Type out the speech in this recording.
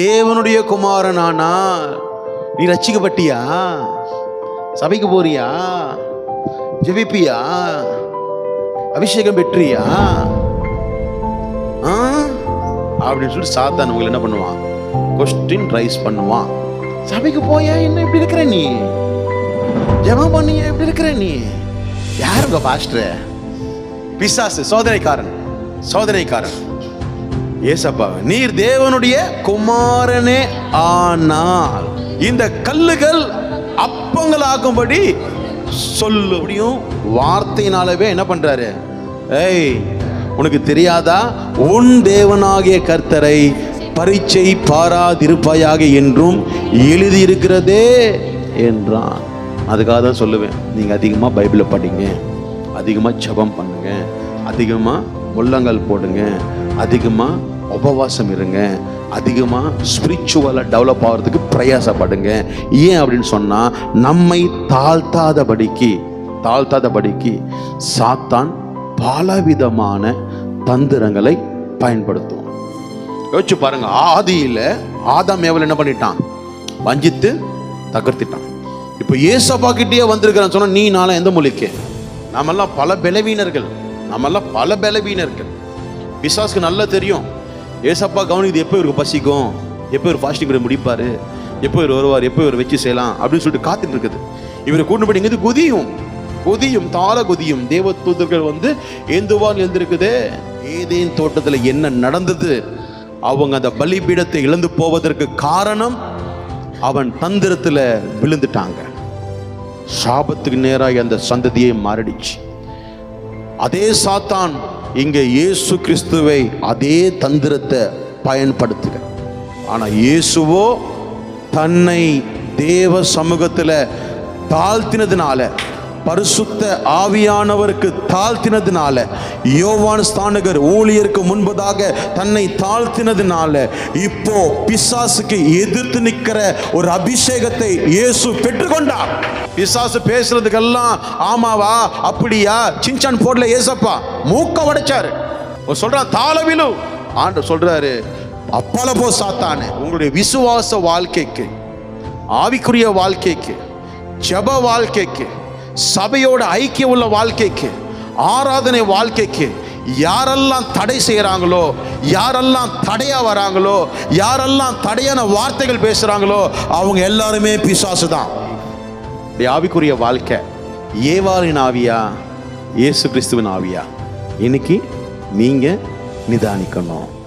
தேவனுடைய குமாரனானா? நீ ரச்சிக்கப்பட்டியா சபைக்கு போறியா? ஜெபிப்பியா? அபிஷேகம் பெற்றியா? ஆ? அப்படின்னு சொல்லிட்டு சாத்தான் உங்களை என்ன பண்ணுவான்? கொஸ்டின் ரைஸ் பண்ணுவான். சபைக்கு போயா? என்ன இப்படி இருக்கிற நீ? ஜெபம் பண்ணியா? எப்படி இருக்கிற நீ? யாருங்க பாஸ்டர் பிசாசு சோதனைக்காரன். சோதனைக்காரன். ஏசப்பா நீர் தேவனுடைய குமாரனே ஆனால் இந்த கல்லுகள் அப்பங்களாகும்படி சொல்லு. அப்படியும் வார்த்தையினாலவே என்ன பண்றாரு? ஏய் உனக்கு தெரியாதா? உன் தேவனாகிய கர்த்தரை பரீட்சை பாராதிருப்பாயாக என்றும் எழுதியிருக்கிறதே என்றான். அதுக்காக தான் சொல்லுவேன் நீங்கள் அதிகமாக பைபிளை படிங்க அதிகமாக ஜபம் பண்ணுங்க அதிகமாக முள்ளங்கள் போடுங்க அதிகமாக உபவாசம் இருங்க. அதிகமாக ஸ்பிரிச்சுவலாக டெவலப் ஆகிறதுக்கு பிரயாசப்படுங்க. ஏன் அப்படின்னு சொன்னால் நம்மை தாழ்த்தாதபடிக்கு தாழ்த்தாதபடிக்கு சாத்தான் பலவிதமான தந்திரங்களை பயன்படுத்தும். யோசிச்சு பாருங்க ஆதியில் ஆதாம் ஏவல் என்ன பண்ணிட்டான்? வஞ்சித்து தகர்த்திட்டான். இப்போ ஏசப்பா கிட்டேயே வந்திருக்கிறான்னு சொன்னால் நீ நாளா எந்த மொழிக்கு நாமெல்லாம் பல பலவீனர்கள். நாமெல்லாம் பல பலவீனர்கள். பிசாசுக்கு நல்லா தெரியும். ஏசப்பா கவனிக்குது எப்போ இவருக்கு பசிக்கும்? எப்போ இவர் ஃபாஸ்டிங் கூட முடிப்பார்? எப்போ இவர் வருவார்? எப்போ இவர் வச்சு செய்யலாம்? அப்படின்னு சொல்லிட்டு காத்துட்டு இருக்குது. இவரை கூட்டு போய் குதியும். குதியும் தாள குதியும். தேவ தூதர்கள் வந்து ஏந்துவான் எழுந்திருக்குதே. ஏதேன் தோட்டத்தில் என்ன நடந்தது? அவங்க அந்த பலிபீடத்தை இழந்து போவதற்கு காரணம் அவன் தந்திரத்தில் விழுந்துட்டாங்க. சாபத்துக்கு நேராக அந்த சந்ததியை மாறிடுச்சு. அதே சாத்தான் இங்கே இயேசு கிறிஸ்துவை அதே தந்திரத்தை பயன்படுத்துக. ஆனால் இயேசுவோ தன்னை தேவ சமூகத்தில் தாழ்த்தினதுனால பரிசுத்த ஆவியானவருக்கு தாழ்த்தினதுனால யோவான் ஸ்தானகர் ஊழியருக்கு முன்பதாக தன்னை தாழ்த்தினதுனால இப்போ பிசாசுக்கு எதிர்த்து நிற்கிற ஒரு அபிஷேகத்தை இயேசு பெற்றுக்கொண்டார். பிசாசு பேசுறதுக்கெல்லாம் ஆமாவா அப்படியா? சின்சான் போடல ஏசப்பா. மூக்க உடைச்சாரு. அவர் சொல்றான் தாளவிலு ஆண்டு சொல்றாரு அப்பால போ சாத்தானே உங்களுடைய விசுவாச வாழ்க்கைக்கு ஆவிக்குரிய வாழ்க்கைக்கு ஜப வாழ்க்கைக்கு சபையோட ஐக்கியம் உள்ள வாழ்க்கைக்கு ஆராதனை வாழ்க்கைக்கு யாரெல்லாம் தடை செய்கிறாங்களோ யாரெல்லாம் தடையாக வராங்களோ யாரெல்லாம் தடையான வார்த்தைகள் பேசுகிறாங்களோ அவங்க எல்லாருமே பிசாசு தான். ஆவிக்குரிய வாழ்க்கை ஏவாளின் ஆவியா இயேசு கிறிஸ்துவின் ஆவியா? இன்னைக்கு நீங்கள் நிதானிக்கணும்.